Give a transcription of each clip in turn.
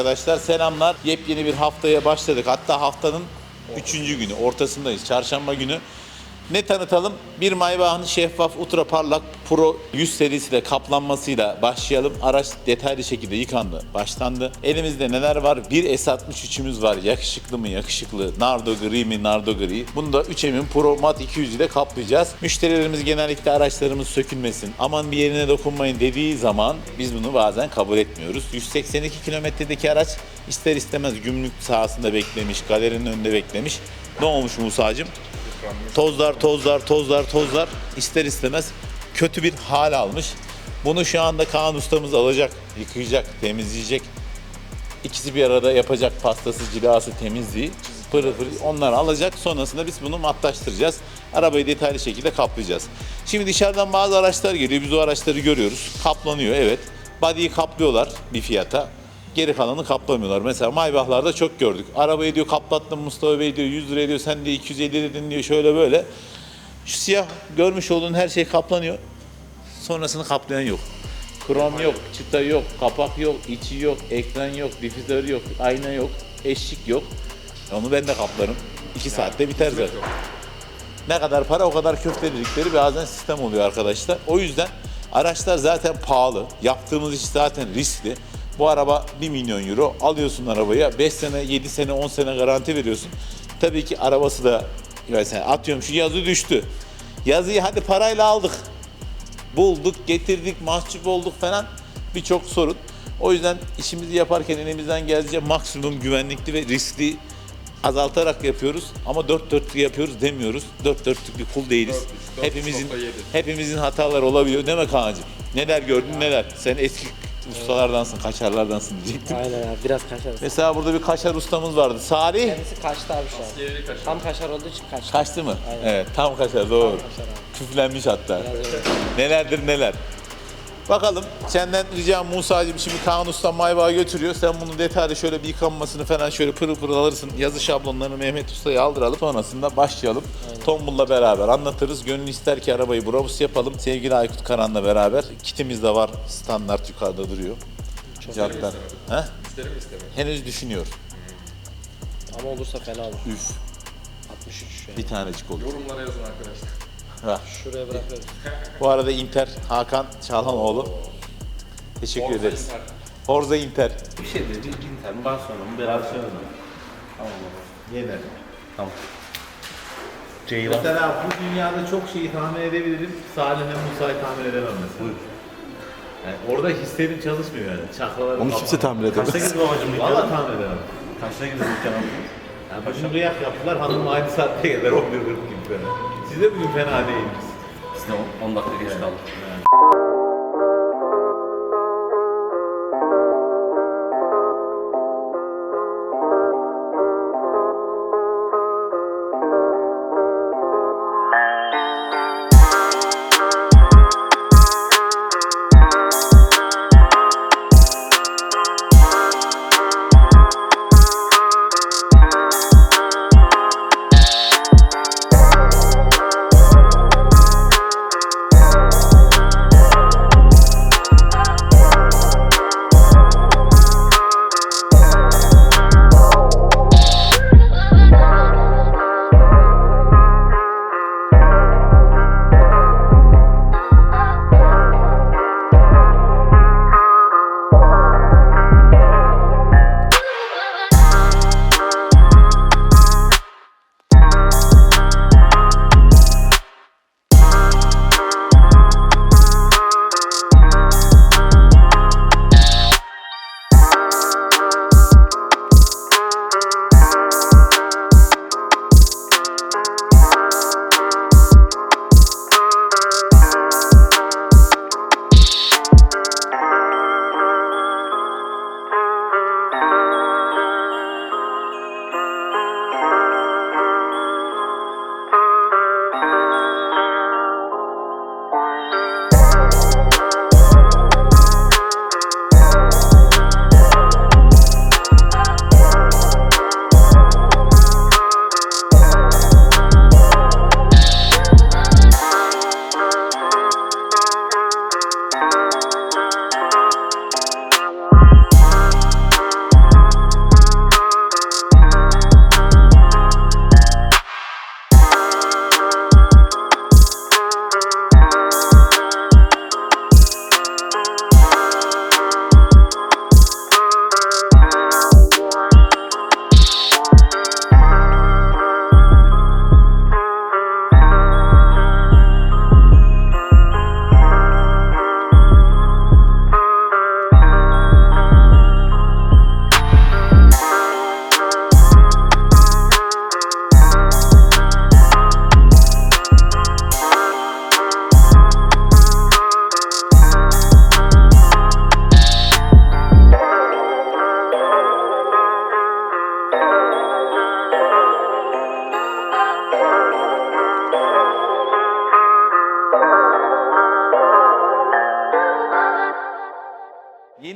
Arkadaşlar selamlar. Yepyeni bir haftaya başladık. Hatta haftanın üçüncü günü, ortasındayız. Çarşamba günü. Ne tanıtalım? Bir Maybach'ın şeffaf Ultra Parlak Pro 100 serisiyle kaplanmasıyla başlayalım. Araç detaylı şekilde yıkandı, başlandı. Elimizde neler var? Bir S63'ümüz var. Yakışıklı mı yakışıklı? Nardo gri mi nardo gri? Bunu da 3M'in Pro Mat 200 ile kaplayacağız. Müşterilerimiz genellikle araçlarımız sökülmesin. Aman bir yerine dokunmayın dediği zaman biz bunu bazen kabul etmiyoruz. 182 kilometredeki araç ister istemez gümrük sahasında beklemiş, galerinin önünde beklemiş. Ne olmuş Musa'cığım? Tozlar, tozlar, tozlar, tozlar ister istemez kötü bir hal almış. Bunu şu anda Kaan ustamız alacak, yıkayacak, temizleyecek. İkisi bir arada yapacak pastası, cilası, temizliği. Pırıl pırıl onları alacak. Sonrasında biz bunu matlaştıracağız. Arabayı detaylı şekilde kaplayacağız. Şimdi dışarıdan bazı araçlar geliyor. Biz o araçları görüyoruz. Kaplanıyor evet. Body'yi kaplıyorlar bir fiyata. Geri kalanı kaplamıyorlar. Mesela Maybach'larda çok gördük. Arabayı diyor kaplattım Mustafa Bey diyor 100 liraya diyor sen de 250 dedin diyor şöyle böyle. Şu siyah görmüş olduğun her şey kaplanıyor. Sonrasını kaplayan yok. Krom yok, çıta yok, kapak yok, içi yok, ekran yok, difüzör yok, ayna yok, eşlik yok. Onu ben de kaplarım. 2 saatte biter zaten. Ne kadar para o kadar köfte dedikleri bazen sistem oluyor arkadaşlar. O yüzden araçlar zaten pahalı. Yaptığımız iş zaten riskli. Bu araba 1 milyon euro. Alıyorsun arabaya 5 sene, 7 sene, 10 sene garanti veriyorsun. Tabii ki arabası da mesela atıyorum şu yazı düştü. Yazıyı hadi parayla aldık bulduk, getirdik, mahcup olduk falan birçok sorun. O yüzden işimizi yaparken elimizden geldiğince maksimum güvenlikli ve riskli azaltarak yapıyoruz. Ama dört dörtlük yapıyoruz demiyoruz. Dört dörtlük bir kul değiliz. Dört üç, dört hepimizin hepimizin hataları olabiliyor. Değil mi Kaan'cığım? Neler gördün neler? Sen eski ustalardansın, kaşarlardansın diyecektim. Aynen abi biraz kaşarız. Mesela burada bir kaşar ustamız vardı. Salih. Kendisi kaçtı abi şu an. Tam kaşar olduğu için kaçtı. Kaçtı mı? Aynen. Evet, tam kaşar doğru. kaşar abi. Küflenmiş hatta. Biraz öyle. Nelerdir neler. Bakalım senden ricam Musa'cığım şimdi Kaan Usta Maybach'a götürüyor. Sen bunu detaylı şöyle bir yıkanmasını falan şöyle pırıl pırıl alırsın. Yazı şablonlarını Mehmet Usta'ya aldıralım. Sonrasında başlayalım. Tombul'la beraber anlatırız. Gönül ister ki arabayı brabus yapalım. Sevgili Aykut Karan'la beraber. Kitimiz de var. Standart yukarıda duruyor. Jantlar. He? İsterim istemem. Henüz düşünüyor. Ama olursa fena olur. Üf. 63 yani. Bir tanecik olur. Yorumlara yazın arkadaşlar. Ha. Şuraya bırakıyoruz. Bu arada Inter Hakan Çalhanoğlu. Teşekkür Forza ederiz. Inter. Forza Inter. Bir şey dedi, Inter mi Barcelona mı beraber söyledim. Tamam baba. Yener. Tamam. Ceylan. Mesela bu dünyada çok şeyi tahmin edebilirim. Salih'le Musa'yı tahmin edemem mesela. Yani orada hislerim çalışmıyor yani. Çakralarım Onu kimse tahmin edemez. Kaçta girdi babacım Valla dükkanı? tahmin edemem. Kaçta girdi dükkanı? Yani bugün kıyak yaptılar. Hanım aynı saatte gelir. 11 40 gibi falan. Siz de bugün fena değildiniz. Biz de 10 dakika geç kaldık.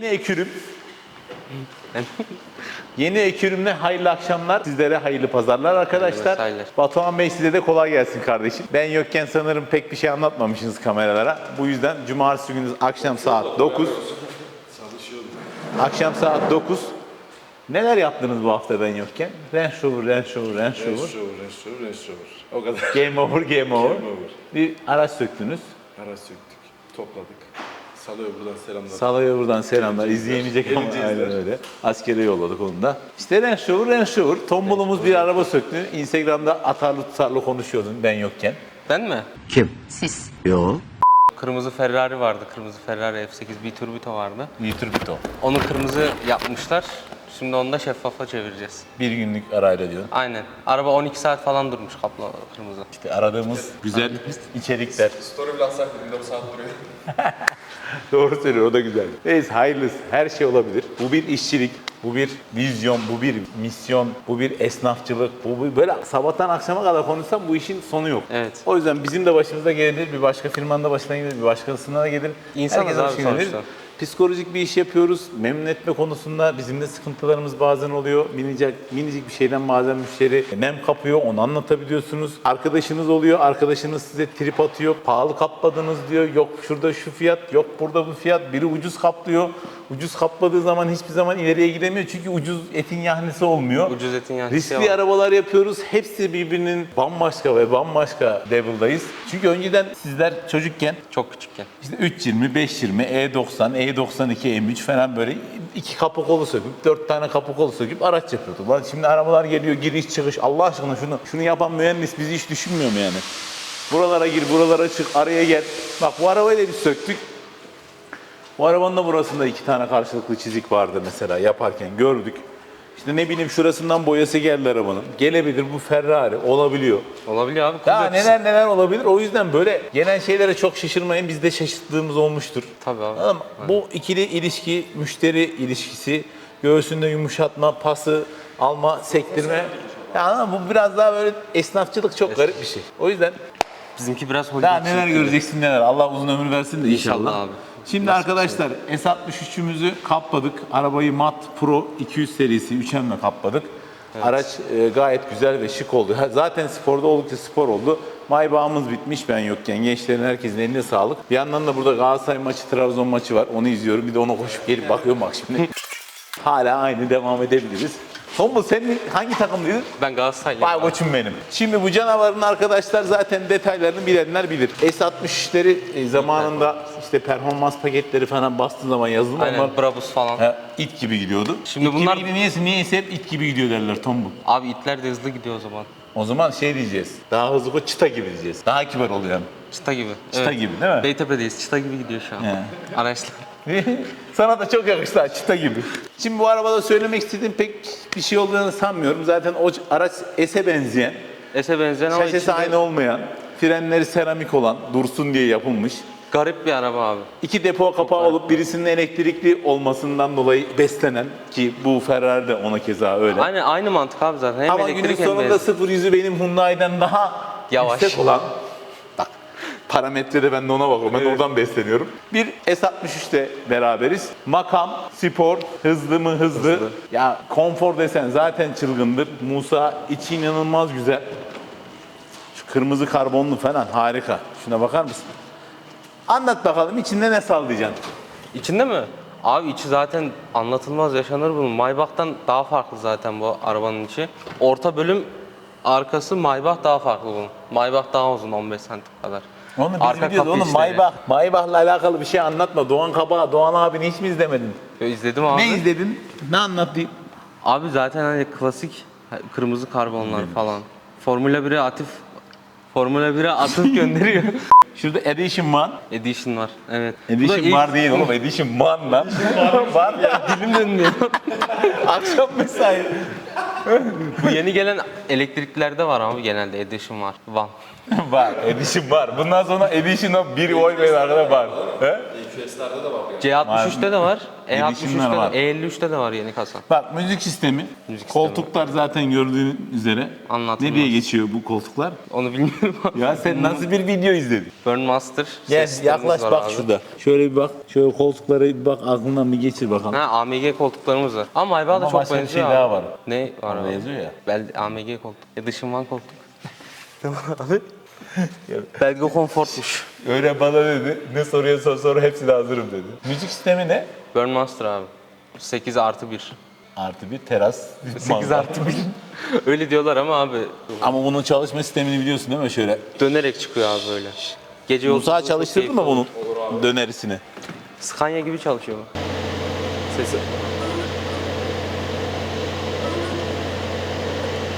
Ekürüm. Yeni ekürümle hayırlı akşamlar. Sizlere hayırlı pazarlar arkadaşlar. Hayırlı, Batuhan Bey size de kolay gelsin kardeşim. Ben yokken sanırım pek bir şey anlatmamışsınız kameralara. Bu yüzden cumartesi günü akşam saat 9. Akşam saat 9. Neler yaptınız bu hafta ben yokken? Range Rover, Range Rover, Range Rover. Range Rover, Range Rover, Range Rover. O kadar. Game over, game over. Game over. Bir araç söktünüz. Araç söktük, topladık. Salıya buradan selamlar. Salaya buradan selamlar. İzleyemeyecek ama Geleceğiz aynen der. öyle. Askere yolladık onu da. İşte Range Rover, Range Rover. Tombulumuz bir araba söktü. Instagram'da atarlı tutarlı konuşuyordun ben yokken. Ben mi? Kim? Siz. Yo. Kırmızı Ferrari vardı. Kırmızı Ferrari F8 Biturbo vardı. Nitrbito. Onu kırmızı yapmışlar. Şimdi onu da şeffafa çevireceğiz. Bir günlük arayla diyorsun. Aynen. Araba 12 saat falan durmuş kaplı kırmızı. İşte aradığımız güzel içerikler. Story bile atsak dediğinde bu saat duruyor. Doğru söylüyor, o da güzel. Neyse hayırlısı, her şey olabilir. Bu bir işçilik, bu bir vizyon, bu bir misyon, bu bir esnafçılık, bu bir böyle sabahtan akşama kadar konuşsam bu işin sonu yok. Evet. O yüzden bizim de başımıza gelir, bir başka firmanın da başına gelir, bir başkasına da gelir. İnsanız Herkese abi başına gelir. sonuçta. Psikolojik bir iş yapıyoruz. Memnun etme konusunda bizim de sıkıntılarımız bazen oluyor. Minicik, minicik bir şeyden bazen müşteri nem kapıyor, onu anlatabiliyorsunuz. Arkadaşınız oluyor, arkadaşınız size trip atıyor. Pahalı kapladınız diyor. Yok şurada şu fiyat, yok burada bu fiyat. Biri ucuz kaplıyor. Ucuz kapladığı zaman hiçbir zaman ileriye gidemiyor. Çünkü ucuz etin yahnisi olmuyor. Ucuz etin yahnisi Riskli var. arabalar yapıyoruz. Hepsi birbirinin bambaşka ve bambaşka level'dayız. Çünkü önceden sizler çocukken Çok küçükken. işte 320, 520, E90, E92, M3 falan böyle iki kapı kolu söküp, dört tane kapı kolu söküp araç yapıyorduk. Lan şimdi arabalar geliyor giriş çıkış. Allah aşkına şunu şunu yapan mühendis bizi hiç düşünmüyor mu yani? Buralara gir, buralara çık, araya gel. Bak bu arabayı da biz söktük. Bu arabanın da burasında iki tane karşılıklı çizik vardı mesela yaparken gördük. İşte ne bileyim şurasından boyası geldi arabanın. Gelebilir bu Ferrari olabiliyor. Olabiliyor abi. Daha neler neler olabilir. O yüzden böyle gelen şeylere çok şaşırmayın. Biz de şaşırttığımız olmuştur. Tabii abi. Anladın mı? Bu ikili ilişki, müşteri ilişkisi, göğsünde yumuşatma, pası alma, sektirme. Ya anladın mı? Bu biraz daha böyle esnafçılık çok garip bir şey. O yüzden Bizimki biraz Hollywood. daha neler göreceksin neler. Allah uzun ömür versin de inşallah. İnşallah abi. Şimdi arkadaşlar S63'ümüzü kapladık. Arabayı Mat Pro 200 serisi 3M'le kapladık. Araç e, gayet güzel ve şık oldu. Zaten sporda oldukça spor oldu. Maybağımız bitmiş ben yokken. Gençlerin herkesin eline sağlık. Bir yandan da burada Galatasaray maçı, Trabzon maçı var. Onu izliyorum. Bir de ona koşup gelip bakıyorum bak şimdi. Hala aynı devam edebiliriz. Tombul senin hangi takımlıydın? Ben Galatasaraylıyım. Vay koçum benim. Şimdi bu canavarın arkadaşlar zaten detaylarını bilenler bilir. S63'leri e, zamanında işte performans paketleri falan bastığı zaman yazılım Aynen onlar Brabus falan. ha, it gibi gidiyordu. Şimdi it bunlar- gibi gidiyor, niyeyse, niyeyse hep it gibi gidiyor derler tombul. Abi itler de hızlı gidiyor o zaman. O zaman şey diyeceğiz. Daha hızlı koy çıta gibi diyeceğiz. Daha kibar oluyor. Çıta gibi. Çıta gibi değil mi? Beytepe'deyiz. Çıta gibi gidiyor şu an. He. Araçlar. Sana da çok yakıştı çıta gibi. Şimdi bu arabada söylemek istediğim pek bir şey olduğunu sanmıyorum. Zaten o araç S'e benzeyen, S'e benzeyen ama şasisi içinde aynı olmayan, frenleri seramik olan, dursun diye yapılmış. Garip bir araba abi. İki depo kapağı olup birisinin elektrikli olmasından dolayı beslenen ki bu Ferrari de ona keza öyle. Aynı aynı mantık abi zaten. Hem Ama elektrik günün hem sonunda benzin. sıfır yüzü benim Hyundai'den daha Yavaş. yüksek olan bak parametrede ben de ona bakıyorum. Ben oradan besleniyorum. Bir S63'te beraberiz. Makam, spor, hızlı mı hızlı. Ya konfor desen zaten çılgındır. Musa içi inanılmaz güzel. Şu kırmızı karbonlu falan harika. Şuna bakar mısın? Anlat bakalım içinde ne sallayacaksın? İçinde mi? Abi içi zaten anlatılmaz yaşanır bunun. Maybach'tan daha farklı zaten bu arabanın içi. Orta bölüm arkası Maybach daha farklı bunun. Maybach daha uzun 15 santim kadar. Onu biz Arka biliyoruz kapı oğlum işleri. Maybach. Maybach'la alakalı bir şey anlatma. Doğan Kaba, Doğan abini hiç mi izlemedin? Yo, izledim abi. Ne izledin? Ne anlattı? Abi zaten hani klasik kırmızı karbonlar falan. Formula 1'e atif Formula 1'e atıf gönderiyor. Şurada Edition Man. Edition var. Evet. Bu da Edition ilk- var değil oğlum. Edition Man lan. var ya. Dilim dönmüyor. Akşam mesai. Bu yeni gelen elektriklerde var abi genelde Edition var. Van. var. Edition var. Bundan sonra Edition'a bir oy verin arkada var. He? C63'te de var. Gelişimler E63'te var. De, E53'te de var yeni kasa. Bak müzik sistemi. Müzik sistemi. koltuklar zaten gördüğün üzere. Anlatılmaz. Ne diye geçiyor bu koltuklar? Onu bilmiyorum ama. Ya sen nasıl bir video izledin? Burnmaster Gel yaklaş var bak abi. şurada. Şöyle bir bak. Şöyle koltuklara bir bak aklından bir geçir bakalım. Ha AMG koltuklarımız var. Ama Maybach'a da Ama çok başka bir benziyor şey abi. daha var. Ne var abi? yazıyor ya. Bel AMG koltuk. E dışından koltuk. Tamam abi. Belge konfortmuş. Öyle bana dedi. Ne soruyorsan sor hepsine hazırım dedi. Müzik sistemi ne? Burnmaster abi. 8 artı 1. Artı bir teras. 8 artı 1. Öyle diyorlar ama abi Ama bunun çalışma sistemini biliyorsun değil mi şöyle? dönerek çıkıyor abi böyle. Gece Musa yolculuğu çalıştırdın mı bunun dönerisini? Scania gibi çalışıyor bu. Sesi.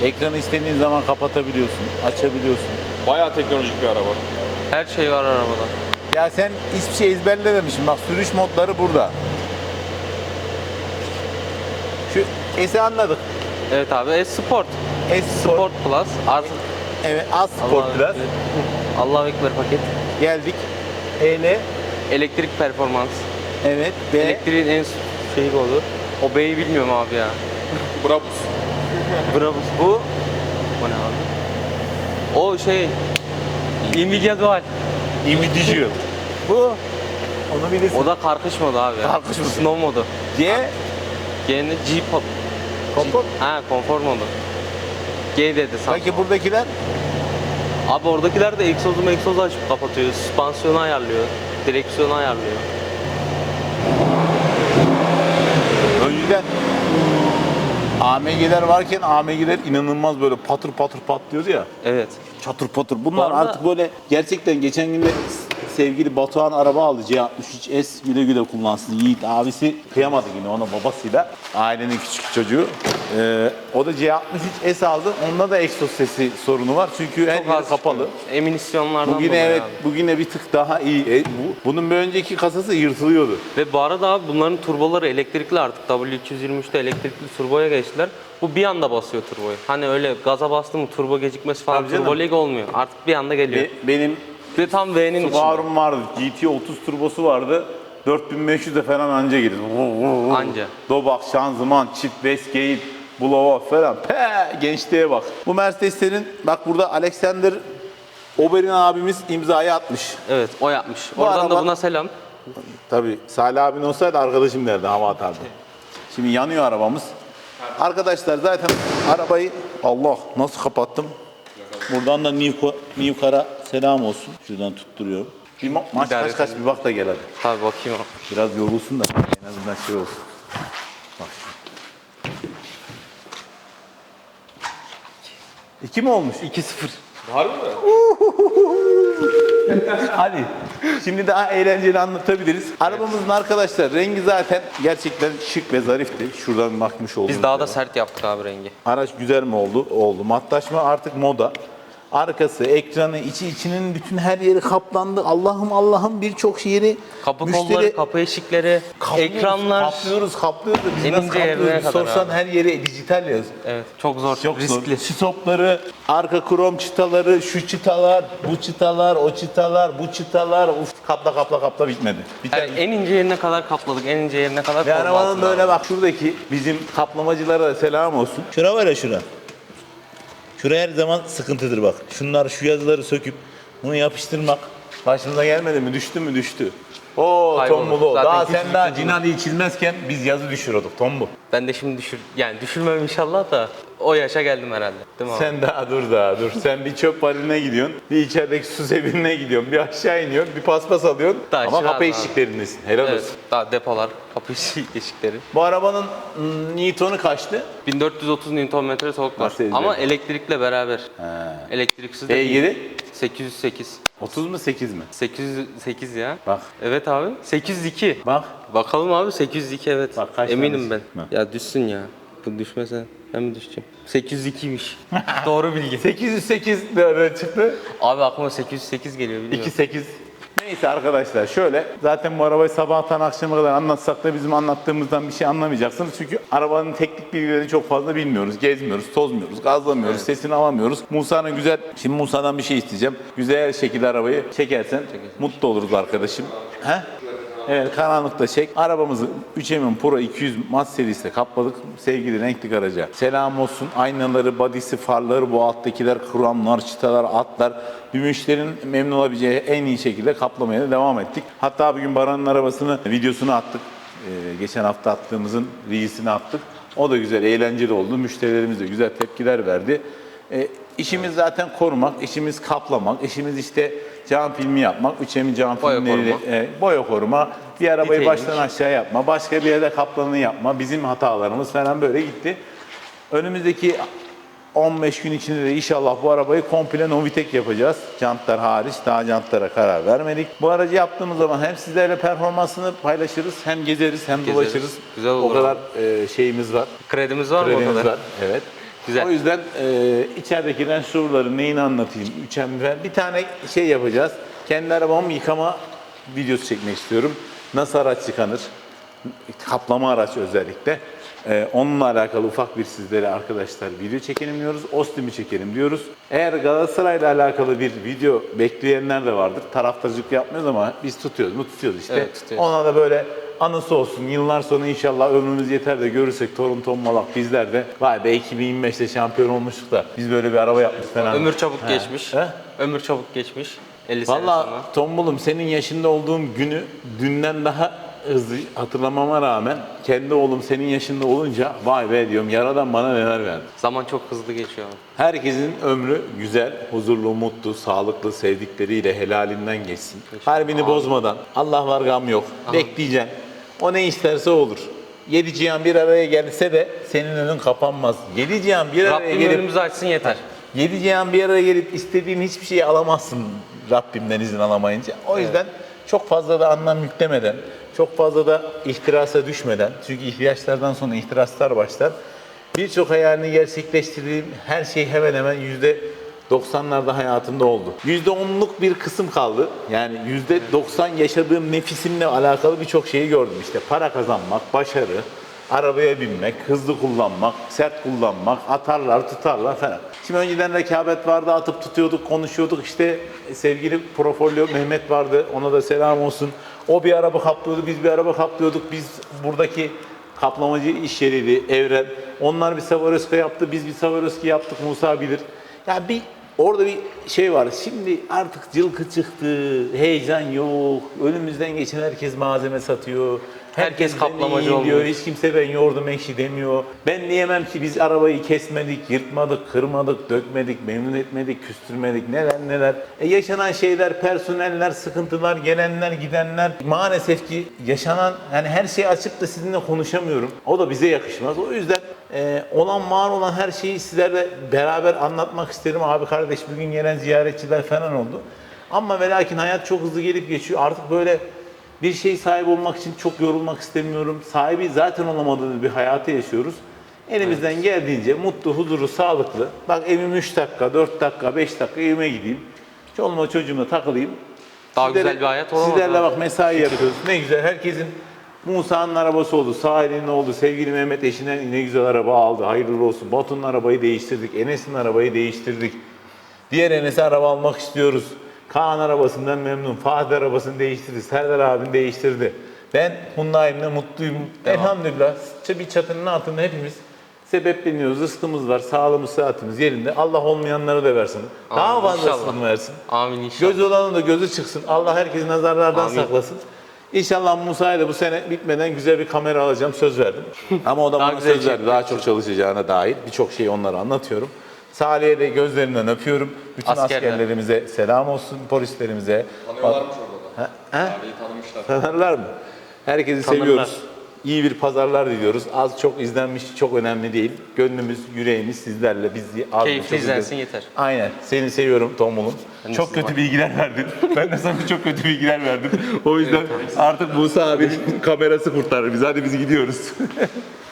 Ekranı istediğin zaman kapatabiliyorsun, açabiliyorsun. Bayağı teknolojik bir araba. Her şey var arabada. Ya sen hiçbir şey ezberlememişsin. Bak sürüş modları burada. Şu S'i anladık. Evet abi S-Sport. S Sport. Sport Plus. Artık Evet, Az Sport Allah biraz. Allah Ekber paket. Geldik. E'le. Elektrik performans. Evet. B. Elektriğin en şeyi bu olur. O B'yi bilmiyorum abi ya. Brabus. Brabus bu. O ne abi? O şey Nvidia Dual. Individual. Bu. Onu bilirsin. O da karkış modu abi ya. Karkış modu. Snow modu. C. G'nin G pop. Konfor. Ha konfor modu. G dedi sanki. Peki buradakiler? Abi oradakiler de egzozu egzozu açıp kapatıyor. Süspansiyonu ayarlıyor. Direksiyonu ayarlıyor. Önceden AMG'ler varken AMG'ler inanılmaz böyle patır patır patlıyordu ya. Evet. Çatır patır. Bunlar Bu arada- artık böyle gerçekten geçen gün de sevgili Batuhan araba aldı C63S güle güle kullansın. Yiğit abisi kıyamadı yine ona babasıyla. Ailenin küçük çocuğu. Ee, o da C63S aldı. Onda da egzoz sesi sorunu var. Çünkü her Çok yer az kapalı. çıkıyor. Emisyonlardan Bugün dolayı evet, abi. bugüne bir tık daha iyi. E, bu, bunun bir önceki kasası yırtılıyordu. Ve bu arada abi bunların turboları elektrikli artık. W223'te elektrikli turboya geçtiler. Bu bir anda basıyor turboyu. Hani öyle gaza bastı mı turbo gecikmesi falan Tabii canım. turbo lag olmuyor. Artık bir anda geliyor. Be- benim Ve tam V'nin içinde. Subaru'm vardı. GT 30 turbosu vardı. 4500'e falan anca girir. Anca. Dobak, şanzıman, çift Westgate, blow falan. Pe gençliğe bak. Bu Mercedeslerin bak burada Alexander Oberin abimiz imzayı atmış. Evet o yapmış. Bu Oradan araba- da buna selam. Tabii Salih abin olsaydı arkadaşım derdi hava atardı. Şimdi yanıyor arabamız. Arkadaşlar zaten arabayı Allah nasıl kapattım? Buradan da Newco- Newcar'a selam olsun. Şuradan tutturuyorum. Bir ma- maç İdare kaç kaç bir bak da gel hadi. Tabii bakayım. Biraz yorulsun da en azından şey olsun. Bak. İki mi olmuş? 2-0. Harbi mi? Hadi. Şimdi daha eğlenceli anlatabiliriz. Arabamızın arkadaşlar rengi zaten gerçekten şık ve zarifti. Şuradan bakmış olduk. Biz daha da sert yaptık abi rengi. Araç güzel mi oldu? Oldu. Matlaşma artık moda. Arkası, ekranı, içi içinin bütün her yeri kaplandı. Allah'ım Allah'ım birçok yeri Kapı müşteri- kolları, kapı eşikleri, Kaplıyoruz, ekranlar. Kaplıyoruz, kaplıyoruz. da Biz En nasıl ince yerine kaplıyoruz? Sorsan abi. her yeri dijital yaz. Evet çok zor, Çok riskli. zor. Stopları, arka krom çıtaları, şu çıtalar, bu çıtalar, o çıtalar, bu çıtalar. Uf kapla kapla kapla bitmedi. Biter. Yani en ince yerine kadar kapladık, en ince yerine kadar Ve arabanın böyle bak şuradaki bizim kaplamacılara da selam olsun. Şura var ya şura. Şura her zaman sıkıntıdır bak. Şunlar şu yazıları söküp bunu yapıştırmak. Başımıza gelmedi mi? Düştü mü? Düştü. Oo Kaybolur. tombulu. Zaten Daha küçücük sen daha bir Cinali'yi çizmezken biz yazı düşürüyorduk tombu. Ben de şimdi düşür, yani düşürmem inşallah da o yaşa geldim herhalde. Değil mi abi? Sen daha dur daha dur. Sen bir çöp valine gidiyorsun, bir içerideki su sebebiline gidiyorsun, bir aşağı iniyorsun, bir paspas alıyorsun. Daha Ama kapı abi. eşiklerindesin. Helal Evet, olsun. daha depolar, kapı eşik- eşikleri. Bu arabanın mm, Newton'u kaçtı? 1430 Nm tork var. Nasıl ezber? Ama elektrikle beraber. Elektriksiz de E7? Değil. 808. 30 mu 8 mi? 808 ya. Bak. Evet abi. 802. Bak. Bakalım abi 802 evet. Bak kaç Eminim ben. tanesi? Ya düşsün ya. Bu düşmese ben mi düşeceğim? 802'ymiş. Doğru bilgi. 808 nereden çıktı? Abi aklıma 808 geliyor biliyorum. 28. Neyse arkadaşlar şöyle zaten bu arabayı sabahtan akşama kadar anlatsak da bizim anlattığımızdan bir şey anlamayacaksınız. Çünkü arabanın teknik bilgilerini çok fazla bilmiyoruz. Gezmiyoruz, tozmuyoruz, gazlamıyoruz, sesini alamıyoruz. Musa'nın güzel, şimdi Musa'dan bir şey isteyeceğim. Güzel şekilde arabayı çekersen mutlu oluruz arkadaşım. He? Evet karanlıkta çek. Arabamızı 3M'in Pro 200 Mat serisiyle kapladık. Sevgili renkli garaja. Selam olsun. Aynaları, badisi, farları, bu alttakiler, kramlar, çıtalar, atlar. Bir müşterinin memnun olabileceği en iyi şekilde kaplamaya da devam ettik. Hatta bugün Baran'ın arabasını, videosunu attık. Ee, geçen hafta attığımızın reelsini attık. O da güzel, eğlenceli oldu. Müşterilerimiz de güzel tepkiler verdi. E, işimiz zaten korumak, işimiz kaplamak, işimiz işte cam filmi yapmak, üçemi cam Boya filmleri, koruma. e, boya koruma, bir arabayı baştan aşağı yapma, başka bir yerde kaplanını yapma, bizim hatalarımız falan böyle gitti. Önümüzdeki 15 gün içinde de inşallah bu arabayı komple Novitek yapacağız. Jantlar hariç daha jantlara karar vermedik. Bu aracı yaptığımız zaman hem sizlerle performansını paylaşırız, hem gezeriz, hem Gezeriz. dolaşırız. Güzel O olur. kadar e, şeyimiz var. Kredimiz var mı o Kredimiz kadar? var. Evet. Güzel. O yüzden e, içerideki rensurları neyini anlatayım? Üçem bir tane şey yapacağız. Kendi arabamı yıkama videosu çekmek istiyorum. Nasıl araç yıkanır? Kaplama araç özellikle. E, onunla alakalı ufak bir sizlere arkadaşlar video çekelim diyoruz. Ostim'i çekelim diyoruz. Eğer Galatasaray'la alakalı bir video bekleyenler de vardır. Taraftarcılık yapmıyoruz ama biz tutuyoruz mu tutuyoruz işte. Evet, tutuyoruz. Ona da böyle anısı olsun. Yıllar sonra inşallah ömrümüz yeter de görürsek torun tombalak bizler de vay be 2025'te şampiyon olmuştuk da biz böyle bir araba yapmış falan. Ömür çabuk He. geçmiş. He? Ömür çabuk geçmiş. 50 sene Valla sonra. tombulum senin yaşında olduğum günü dünden daha hızlı hatırlamama rağmen kendi oğlum senin yaşında olunca vay be diyorum yaradan bana neler verdi. Zaman çok hızlı geçiyor. Herkesin ömrü güzel, huzurlu, mutlu, sağlıklı, sevdikleriyle helalinden geçsin. Kalbini bozmadan, Allah var gam yok. Bekleyeceksin. O ne isterse olur. Yedi cihan bir araya gelse de senin önün kapanmaz. Yedi cihan bir araya Rabbim gelip önümüzü açsın yeter. Yedi cihan bir araya gelip istediğin hiçbir şeyi alamazsın Rabbimden izin alamayınca. O yüzden çok fazla da anlam yüklemeden, çok fazla da ihtirasa düşmeden, çünkü ihtiyaçlardan sonra ihtiraslar başlar. Birçok hayalini gerçekleştirdiğim her şey hemen hemen yüzde 90'larda hayatımda oldu. Yüzde onluk bir kısım kaldı. Yani yüzde 90 yaşadığım nefisimle alakalı birçok şeyi gördüm. İşte para kazanmak, başarı, arabaya binmek, hızlı kullanmak, sert kullanmak, atarlar, tutarlar falan. Şimdi önceden rekabet vardı, atıp tutuyorduk, konuşuyorduk. İşte sevgili Profolyo Mehmet vardı, ona da selam olsun. O bir araba kaplıyordu, biz bir araba kaplıyorduk. Biz buradaki kaplamacı iş yeriydi, Evren. Onlar bir Savaroski yaptı, biz bir Savaroski yaptık, Musa bilir. Ya bir orada bir şey var. Şimdi artık cılkı çıktı, heyecan yok. Önümüzden geçen herkes malzeme satıyor. Herkes ben kaplamacı iyiyim diyor. Hiç kimse ben yoğurdum ekşi demiyor. Ben diyemem ki biz arabayı kesmedik, yırtmadık, kırmadık, dökmedik, memnun etmedik, küstürmedik, neler neler. E yaşanan şeyler, personeller, sıkıntılar, gelenler, gidenler. Maalesef ki yaşanan, yani her şeyi açıp da sizinle konuşamıyorum. O da bize yakışmaz. O yüzden e, olan var olan her şeyi sizlerle beraber anlatmak isterim. Abi kardeş bugün gelen ziyaretçiler falan oldu. Ama ve lakin hayat çok hızlı gelip geçiyor. Artık böyle bir şey sahibi olmak için çok yorulmak istemiyorum. Sahibi zaten olamadığımız bir hayatı yaşıyoruz. Elimizden geldiğince mutlu, huzurlu, sağlıklı. Bak evim 3 dakika, 4 dakika, 5 dakika evime gideyim. Çoluğuma çocuğuma takılayım. Daha Sizlere- güzel bir hayat olamaz Sizlerle bak mesai yapıyoruz. Ne güzel. Herkesin Musa'nın arabası oldu, Sahil'in oldu, sevgili Mehmet eşinden ne güzel araba aldı, hayırlı olsun. Batu'nun arabayı değiştirdik, Enes'in arabayı değiştirdik. Diğer Enes'e araba almak istiyoruz. Kaan arabasından memnun, Fatih arabasını değiştirdi, Serdar abin değiştirdi. Ben Hyundai'mle mutluyum. Elhamdülillah bir çatının altında hepimiz sebepleniyoruz. Rızkımız var, sağlığımız, sıhhatimiz yerinde. Allah olmayanlara da versin. Daha Amin, fazlasını inşallah. versin. Amin inşallah. Gözü olanın da gözü çıksın. Allah herkesi nazarlardan Amin. saklasın. İnşallah Musa'ya da bu sene bitmeden güzel bir kamera alacağım söz verdim. Ama o da bana söz verdi. Daha çok çalışacağına dair birçok şeyi onlara anlatıyorum. Salih'e de gözlerinden öpüyorum. Bütün Askerler. askerlerimize selam olsun, polislerimize. Tanıyorlarmış orada da. Ha? Ha? Abiyi tanımışlar. Tanırlar mı? Herkesi Tanırlar. seviyoruz. İyi bir pazarlar diliyoruz. Az çok izlenmiş çok önemli değil. Gönlümüz, yüreğimiz sizlerle. Biz az Keyifli çok izlensin yeter. Aynen. Seni seviyorum de Çok kötü bilgiler verdin. ben de sana çok kötü bilgiler verdim. O yüzden artık Musa abinin kamerası kurtarır bizi. Hadi biz gidiyoruz.